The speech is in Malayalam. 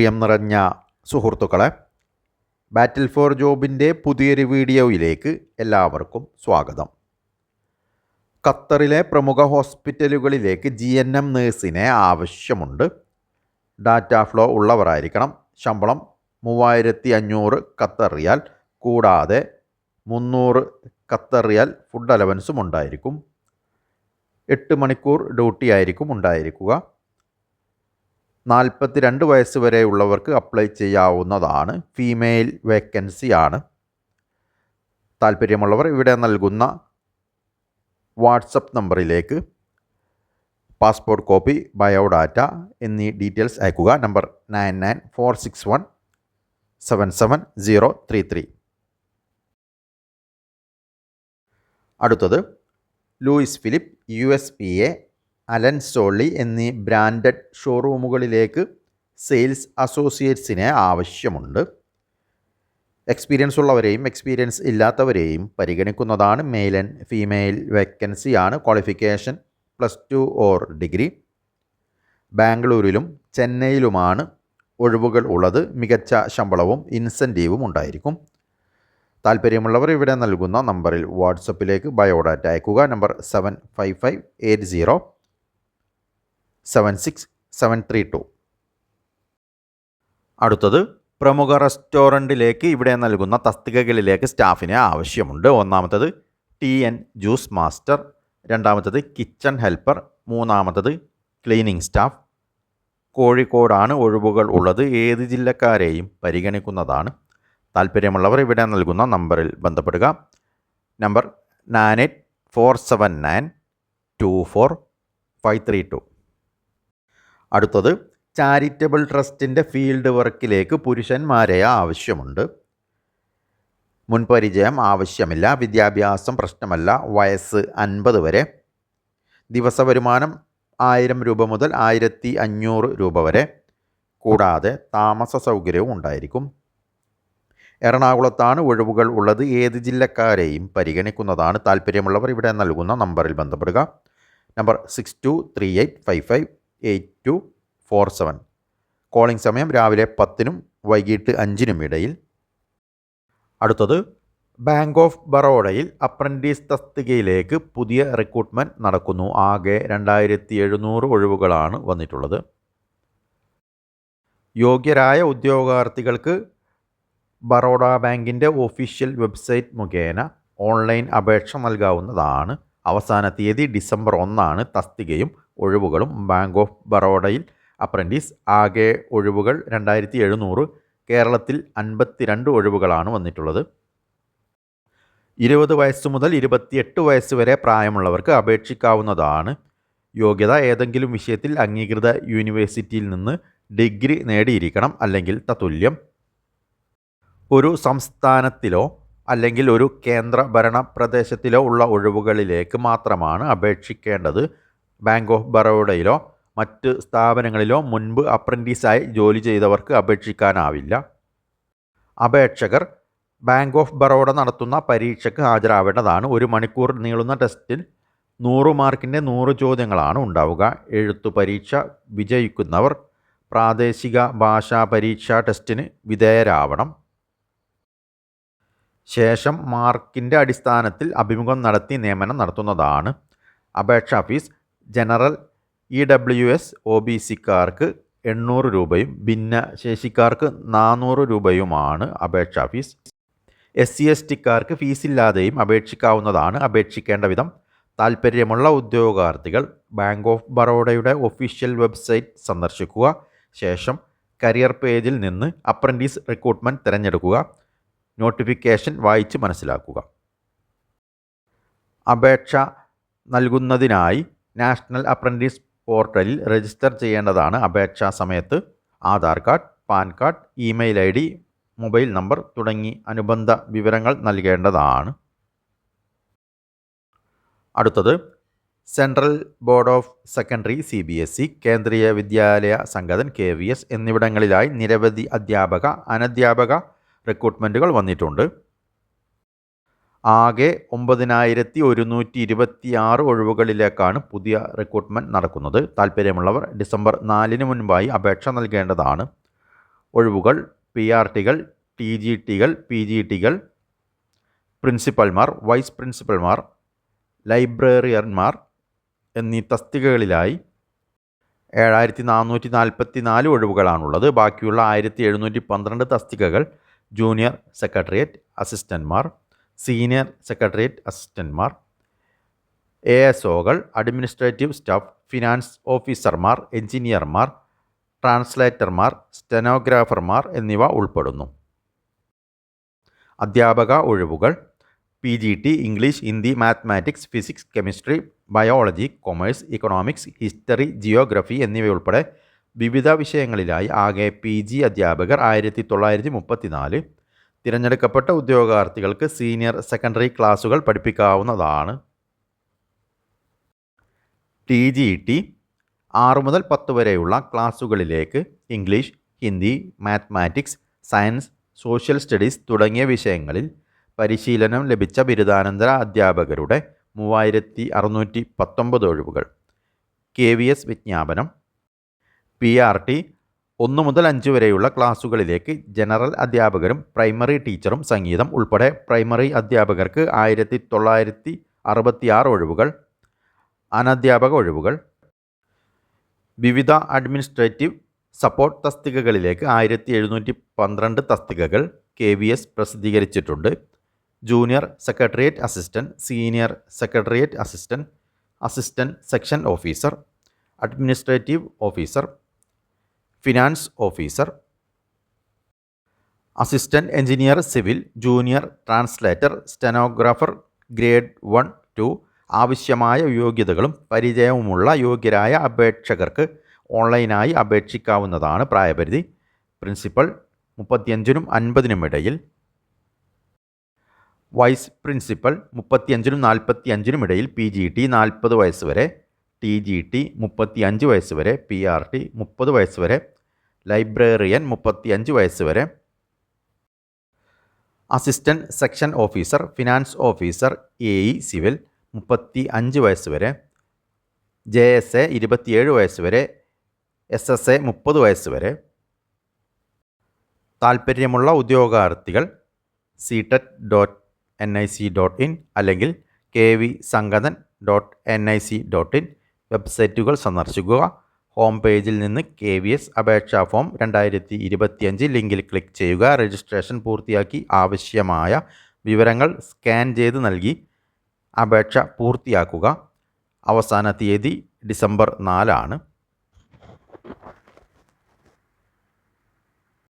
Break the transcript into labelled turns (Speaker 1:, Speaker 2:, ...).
Speaker 1: പ്രിയം നിറഞ്ഞ സുഹൃത്തുക്കളെ ബാറ്റിൽ ഫോർ ജോബിന്റെ പുതിയൊരു വീഡിയോയിലേക്ക് എല്ലാവർക്കും സ്വാഗതം. ഖത്തറിലെ പ്രമുഖ ഹോസ്പിറ്റലുകളിലേക്ക് ജി എൻ എം നേഴ്സിനെ ആവശ്യമുണ്ട്. ഡാറ്റ ഫ്ലോ ഉള്ളവരായിരിക്കണം. ശമ്പളം മൂവായിരത്തി അഞ്ഞൂറ് ഖത്തർ റിയാൽ കൂടാതെ മുന്നൂറ് ഖത്തർ റിയാൽ ഫുഡ് അലവൻസും ഉണ്ടായിരിക്കും. എട്ട് മണിക്കൂർ ഡ്യൂട്ടി ആയിരിക്കും ഉണ്ടായിരിക്കുക. നാൽപ്പത്തിരണ്ട് വയസ്സ് വരെയുള്ളവർക്ക് അപ്ലൈ ചെയ്യാവുന്നതാണ്. ഫീമെയിൽ വേക്കൻസിയാണ് താല്പര്യമുള്ളവർ ഇവിടെ നൽകുന്ന വാട്സപ്പ് നമ്പറിലേക്ക് പാസ്പോർട്ട് കോപ്പി ബയോഡാറ്റ എന്നീ ഡീറ്റെയിൽസ് അയക്കുക. Number nine nine four six one seven seven zero three three. അടുത്തത് Louis Philippe U S P A Allen Solly എന്നീ ബ്രാൻഡഡ് ഷോറൂമുകളിലേക്ക് സെയിൽസ് അസോസിയേറ്റ്സിനെ ആവശ്യമുണ്ട്. എക്സ്പീരിയൻസ് ഉള്ളവരെയും എക്സ്പീരിയൻസ് ഇല്ലാത്തവരെയും പരിഗണിക്കുന്നതാണ് മെയിൽ ആൻഡ് ഫീമെയിൽ വേക്കൻസിയാണ് qualification plus two or degree. ബാംഗ്ലൂരിലും ചെന്നൈയിലുമാണ് ഒഴിവുകൾ ഉള്ളത്. മികച്ച ശമ്പളവും ഇൻസെന്റീവും ഉണ്ടായിരിക്കും. താല്പര്യമുള്ളവർ ഇവിടെ നൽകുന്ന നമ്പറിൽ വാട്സപ്പിലേക്ക് ബയോഡാറ്റ അയക്കുക. Number seven five five eight zero seven six seven three two അടുത്തത് പ്രമുഖ റെസ്റ്റോറന്റിലേക്ക് ഇവിടെ നൽകുന്ന തസ്തികകളിലേക്ക് സ്റ്റാഫിനെ ആവശ്യമുണ്ട്. ഒന്നാമത്തത് ടി എൻ ജ്യൂസ് മാസ്റ്റർ. രണ്ടാമത്തത് കിച്ചൺ ഹെൽപ്പർ. മൂന്നാമത്തത് ക്ലീനിങ് സ്റ്റാഫ്. കോഴിക്കോടാണ് ഒഴിവുകൾ ഉള്ളത്. ഏത് ജില്ലക്കാരെയും പരിഗണിക്കുന്നതാണ്. താല്പര്യമുള്ളവർ ഇവിടെ നൽകുന്ന നമ്പറിൽ ബന്ധപ്പെടുക. Number nine eight four seven nine two four five three two. അടുത്തത് ചാരിറ്റബിൾ ട്രസ്റ്റിന്റെ ഫീൽഡ് വർക്കിലേക്ക് പുരുഷന്മാരെ ആവശ്യമുണ്ട്. മുൻപരിചയം ആവശ്യമില്ല വിദ്യാഭ്യാസം പ്രശ്നമല്ല വയസ്സ് അൻപത് വരെ. ദിവസ വരുമാനം ആയിരം രൂപ മുതൽ ആയിരത്തി അഞ്ഞൂറ് രൂപ വരെ. കൂടാതെ താമസ സൗകര്യവും ഉണ്ടായിരിക്കും. എറണാകുളത്താണ് ഒഴിവുകൾ ഉള്ളത്. ഏത് ജില്ലക്കാരെയും പരിഗണിക്കുന്നതാണ് താല്പര്യമുള്ളവർ ഇവിടെ നൽകുന്ന നമ്പറിൽ ബന്ധപ്പെടുക. Number six two three eight five five eight two four seven. Calling സമയം രാവിലെ പത്തിനും വൈകിട്ട് അഞ്ചിനും ഇടയിൽ. അടുത്തത് ബാങ്ക് ഓഫ് ബറോഡയിൽ അപ്രന്റീസ് തസ്തികയിലേക്ക് പുതിയ റിക്രൂട്ട്മെന്റ് നടക്കുന്നു. ആകെ രണ്ടായിരത്തി എഴുന്നൂറ് ഒഴിവുകളാണ് വന്നിട്ടുള്ളത്. യോഗ്യരായ ഉദ്യോഗാർത്ഥികൾക്ക് ബറോഡ ബാങ്കിന്റെ ഒഫീഷ്യൽ വെബ്സൈറ്റ് മുഖേന ഓൺലൈൻ അപേക്ഷ നൽകാവുന്നതാണ്. അവസാന തീയതി ഡിസംബർ ഒന്നാണ് തസ്തികയും ഒഴിവുകളും ബാങ്ക് ഓഫ് ബറോഡയിൽ അപ്രന്റീസ് ആകെ ഒഴിവുകൾ രണ്ടായിരത്തി എഴുന്നൂറ് കേരളത്തിൽ അൻപത്തിരണ്ട് ഒഴിവുകളാണ് വന്നിട്ടുള്ളത്. ഇരുപത് വയസ്സ് മുതൽ ഇരുപത്തിയെട്ട് വയസ്സ് വരെ പ്രായമുള്ളവർക്ക് അപേക്ഷിക്കാവുന്നതാണ്. യോഗ്യത ഏതെങ്കിലും വിഷയത്തിൽ അംഗീകൃത യൂണിവേഴ്സിറ്റിയിൽ നിന്ന് ഡിഗ്രി നേടിയിരിക്കണം അല്ലെങ്കിൽ തത്തുല്യം. ഒരു സംസ്ഥാനത്തിലോ അല്ലെങ്കിൽ ഒരു കേന്ദ്ര ഭരണ പ്രദേശത്തിലോ ഉള്ള ഒഴിവുകളിലേക്ക് മാത്രമാണ് അപേക്ഷിക്കേണ്ടത്. ബാങ്ക് ഓഫ് ബറോഡയിലോ മറ്റ് സ്ഥാപനങ്ങളിലോ മുൻപ് അപ്രന്റീസായി ജോലി ചെയ്തവർക്ക് അപേക്ഷിക്കാനാവില്ല. അപേക്ഷകർ ബാങ്ക് ഓഫ് ബറോഡ നടത്തുന്ന പരീക്ഷയ്ക്ക് ഹാജരാവേണ്ടതാണ്. ഒരു മണിക്കൂർ നീളുന്ന ടെസ്റ്റിൽ നൂറ് മാർക്കിന്റെ നൂറ് ചോദ്യങ്ങളാണ് ഉണ്ടാവുക. എഴുത്തു പരീക്ഷ വിജയിക്കുന്നവർ പ്രാദേശിക ഭാഷാ പരീക്ഷാ ടെസ്റ്റിന് വിധേയരാവണം. ശേഷം മാർക്കിന്റെ അടിസ്ഥാനത്തിൽ അഭിമുഖം നടത്തി നിയമനം നടത്തുന്നതാണ്. അപേക്ഷാ fees general E W S O B സിക്കാർക്ക് എണ്ണൂറ് രൂപയും ഭിന്നശേഷിക്കാർക്ക് നാനൂറ് രൂപയുമാണ് അപേക്ഷാ ഫീസ്. എസ് സി എസ് ടിക്കാർക്ക് ഫീസില്ലാതെയും അപേക്ഷിക്കാവുന്നതാണ് അപേക്ഷിക്കേണ്ട വിധം. താൽപ്പര്യമുള്ള ഉദ്യോഗാർത്ഥികൾ ബാങ്ക് ഓഫ് ബറോഡയുടെ ഒഫീഷ്യൽ വെബ്സൈറ്റ് സന്ദർശിക്കുക. ശേഷം കരിയർ പേജിൽ നിന്ന് അപ്രന്റീസ് റിക്രൂട്ട്മെന്റ് തിരഞ്ഞെടുക്കുക. നോട്ടിഫിക്കേഷൻ വായിച്ച് മനസ്സിലാക്കുക. അപേക്ഷ നൽകുന്നതിനായി നാഷണൽ അപ്രന്റീസ് പോർട്ടലിൽ രജിസ്റ്റർ ചെയ്യേണ്ടതാണ് അപേക്ഷാ സമയത്ത്. Aadhaar card PAN card email I D mobile number തുടങ്ങി അനുബന്ധ വിവരങ്ങൾ നൽകേണ്ടതാണ്. അടുത്തത് central board of secondary C B S E Kendriya Vidyalaya Sangathan K V S എന്നിവിടങ്ങളിലായി നിരവധി അധ്യാപക അനധ്യാപക റിക്രൂട്ട്മെന്റുകൾ വന്നിട്ടുണ്ട്. ആകെ ഒമ്പതിനായിരത്തി ഒരുന്നൂറ്റി ഇരുപത്തി ആറ് ഒഴിവുകളിലേക്കാണ് പുതിയ റിക്രൂട്ട്മെന്റ് നടക്കുന്നത്. താല്പര്യമുള്ളവർ ഡിസംബർ നാലിന് മുൻപായി അപേക്ഷ നൽകേണ്ടതാണ്. ഒഴിവുകൾ പി ആർ ടികൾ ടി ജി ടികൾ പി ജി ടികൾ പ്രിൻസിപ്പൽമാർ വൈസ് പ്രിൻസിപ്പൽമാർ ലൈബ്രറിയന്മാർ എന്നീ തസ്തികകളിലായി ഏഴായിരത്തി നാനൂറ്റി നാൽപ്പത്തി നാല് ഒഴിവുകളാണുള്ളത്. ബാക്കിയുള്ള ആയിരത്തി എഴുന്നൂറ്റി പന്ത്രണ്ട് തസ്തികകൾ ജൂനിയർ സെക്രട്ടേറിയറ്റ് അസിസ്റ്റന്റ്മാർ സീനിയർ സെക്രട്ടേറിയറ്റ് അസിസ്റ്റന്റ്മാർ എ എസ് ഒകൾ അഡ്മിനിസ്ട്രേറ്റീവ് സ്റ്റാഫ് ഫിനാൻസ് ഓഫീസർമാർ എഞ്ചിനീയർമാർ ട്രാൻസ്ലേറ്റർമാർ സ്റ്റെനോഗ്രാഫർമാർ എന്നിവ ഉൾപ്പെടുന്നു. അധ്യാപക ഒഴിവുകൾ P G T English Hindi mathematics physics chemistry biology commerce economics history geography എന്നിവയുൾപ്പെടെ വിവിധ വിഷയങ്ങളിലായി ആകെ പി ജി അധ്യാപകർ ആയിരത്തി തൊള്ളായിരത്തി മുപ്പത്തിനാല് തിരഞ്ഞെടുക്കപ്പെട്ട ഉദ്യോഗാർത്ഥികൾക്ക് സീനിയർ സെക്കൻഡറി ക്ലാസുകൾ പഠിപ്പിക്കാവുന്നതാണ്. ടി ജി ടി ആറ് മുതൽ പത്ത് വരെയുള്ള ക്ലാസുകളിലേക്ക് English Hindi mathematics science social studies തുടങ്ങിയ വിഷയങ്ങളിൽ പരിശീലനം ലഭിച്ച ബിരുദാനന്തര അധ്യാപകരുടെ മൂവായിരത്തി അറുന്നൂറ്റി പത്തൊമ്പത് ഒഴിവുകൾ. കെ വി എസ് വിജ്ഞാപനം. പി ആർ ടി ഒന്ന് മുതൽ അഞ്ച് വരെയുള്ള ക്ലാസ്സുകളിലേക്ക് ജനറൽ അധ്യാപകരും പ്രൈമറി ടീച്ചറും സംഗീതം ഉൾപ്പെടെ പ്രൈമറി അധ്യാപകർക്ക് ആയിരത്തി തൊള്ളായിരത്തി അറുപത്തിയാറ് ഒഴിവുകൾ അനധ്യാപക ഒഴിവുകൾ വിവിധ അഡ്മിനിസ്ട്രേറ്റീവ് സപ്പോർട്ട് തസ്തികകളിലേക്ക് ആയിരത്തി എഴുന്നൂറ്റി പന്ത്രണ്ട് തസ്തികകൾ കെ വി എസ് പ്രസിദ്ധീകരിച്ചിട്ടുണ്ട്. Junior secretariat assistant senior secretariat assistant assistant section officer administrative officer finance officer assistant engineer civil junior translator stenographer grade one two ആവശ്യമായ യോഗ്യതകളും പരിചയവുമുള്ള യോഗ്യരായ അപേക്ഷകർക്ക് ഓൺലൈനായി അപേക്ഷിക്കാവുന്നതാണ് പ്രായപരിധി. പ്രിൻസിപ്പൽ മുപ്പത്തിയഞ്ചിനും അൻപതിനും ഇടയിൽ. വൈസ് പ്രിൻസിപ്പൽ മുപ്പത്തിയഞ്ചിനും നാൽപ്പത്തിയഞ്ചിനും ഇടയിൽ പി ജി ടി നാൽപ്പത് വയസ്സ് വരെ. ടി ജി ടി മുപ്പത്തി അഞ്ച് വയസ്സ് വരെ പി ആർ ടി മുപ്പത് വയസ്സ് വരെ ലൈബ്രറിയൻ മുപ്പത്തി അഞ്ച് വയസ്സ് വരെ. Assistant section officer finance officer A E civil മുപ്പത്തി അഞ്ച് വയസ്സ് വരെ. ജെ എസ് എ ഇരുപത്തിയേഴ് വയസ്സ് വരെ എസ് എസ് എ മുപ്പത് വയസ്സ് വരെ. താൽപ്പര്യമുള്ള ഉദ്യോഗാർത്ഥികൾ C TET dot N I C dot in അല്ലെങ്കിൽ K V Sangathan dot N I C dot in വെബ്സൈറ്റുകൾ സന്ദർശിക്കുക. ഹോം പേജിൽ നിന്ന് കെ വി എസ് അപേക്ഷാ ഫോം രണ്ടായിരത്തി ഇരുപത്തിയഞ്ച് ലിങ്കിൽ ക്ലിക്ക് ചെയ്യുക. രജിസ്ട്രേഷൻ പൂർത്തിയാക്കി ആവശ്യമായ വിവരങ്ങൾ സ്കാൻ ചെയ്ത് നൽകി അപേക്ഷ പൂർത്തിയാക്കുക. അവസാന തീയതി ഡിസംബർ നാലാണ്.